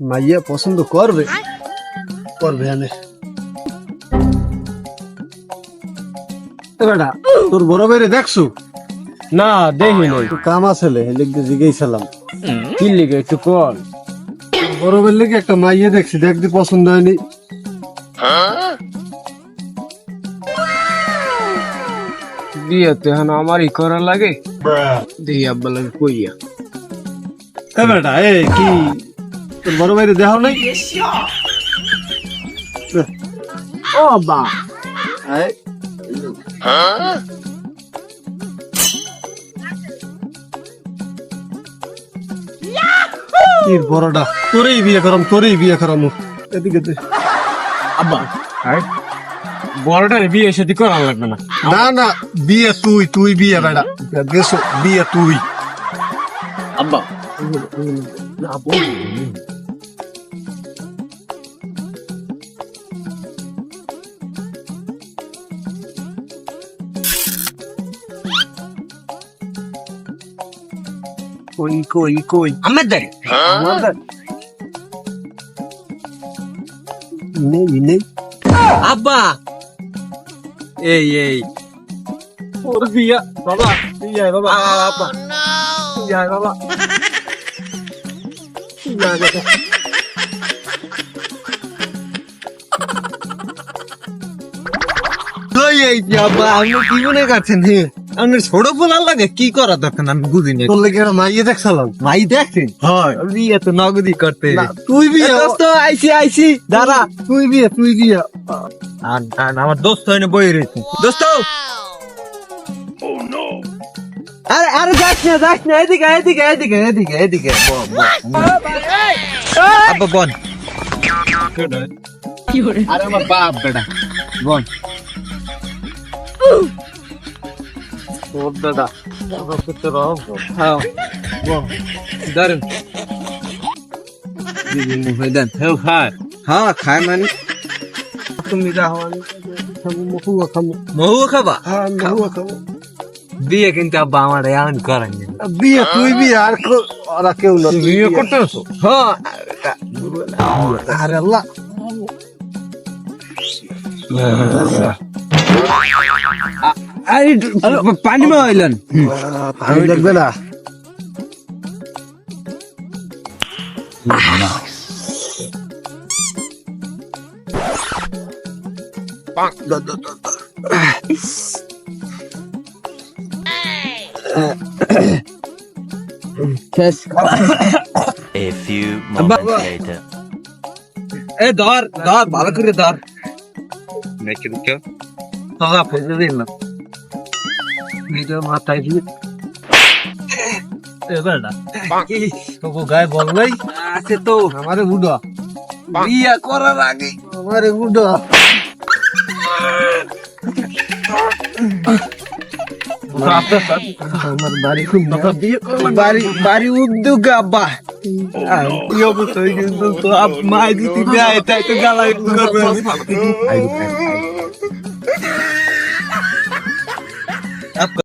মাইয়া পছন্দ করবে? করবে আনে বেটা তোর বড় বাইরে দেখছ? না দেখি নাই একটু কাম আছে লিখতে জিজ্ঞেসালাম কি লিখে একটু কল বড় বাইর লেগে একটা মাইয়া দেখছি দেখতে পছন্দ হয়নি। বিয়ে তো এখন আমারই করা লাগে দেখি আব্বা লাগে কইয়া এ বেটা এ কি তোর বড় বাইরে দেখাও নাই ও আব্বা আয়। কি বড়টা তোরেই বিয়ে করাম তোরেই বিয়ে করাম এদিকে দে। আব্বা বড়টার বিয়ে সাথে করা লাগবে না। না না বিয়ে তুই তুই বিয়ে বেটা গেছো বিয়ে তুই। আব্বা। কই কই কই? আমার দাঁড়ি নেই নেই। আব্বা এই এই ওর বিয়া বাবা বিয়া বাবা আব্বা বিয়া বাবা বিয়া বাবা এই যে আব্বা আপনি কি মনে আপনি ছোট বলার লাগে কি করা দরকার? আমি বুঝি না তোর লেগে মাইয়ে দেখছিলাম মাই দেখছেন হয়। বিয়ে তো নগদি করতে। তুই বিয়ে দোস্ত আইসি আইসি দাঁড়া। তুই বিয়ে তুই বিয়ে। আর আমার দোস্ত হইনে বই রয়েছে। দোস্ত! আরে আরে যাস না যাস না এদিকে এদিকে এদিকে এদিকে এদিকে। ব, ব, ব। আব্বা বন আরে আমার বাপ বেটা। বন ওর দাদা। হ্যাঁ। বন দারুণ দেন। হ্যাঁ হ্যাঁ খায় মানে? তুমি মহুয়া খাব। মহু খাবা? হ্যাঁ মহুয়া খাব। বিয়ে কিন্তু আব্বা আমার এমন করেন বিয়ে তুই বিয়ে আর ওরা কেউ না। বিয়ে করতে হ্যাঁ। আরে আল্লাহ। আরে পানি মা হইলেন পানি লাগবে না। A few moments later. এ ধর ধর ভালো করে ধর। নাকি রুকে তোরা ফেলে দিল না নিজের মাথায় দিয়ে। এবার না তোকে গায়ে বল নাই? আছে তো। আমারে বুড়া বিয়া করার আগে। আমারে বুড়া আমার বাড়ি খুব বাড়ি বাড়ি উদ্যোগ আব্বা কিন্তু তো মাই দিতে দেয় তাই তো গালাই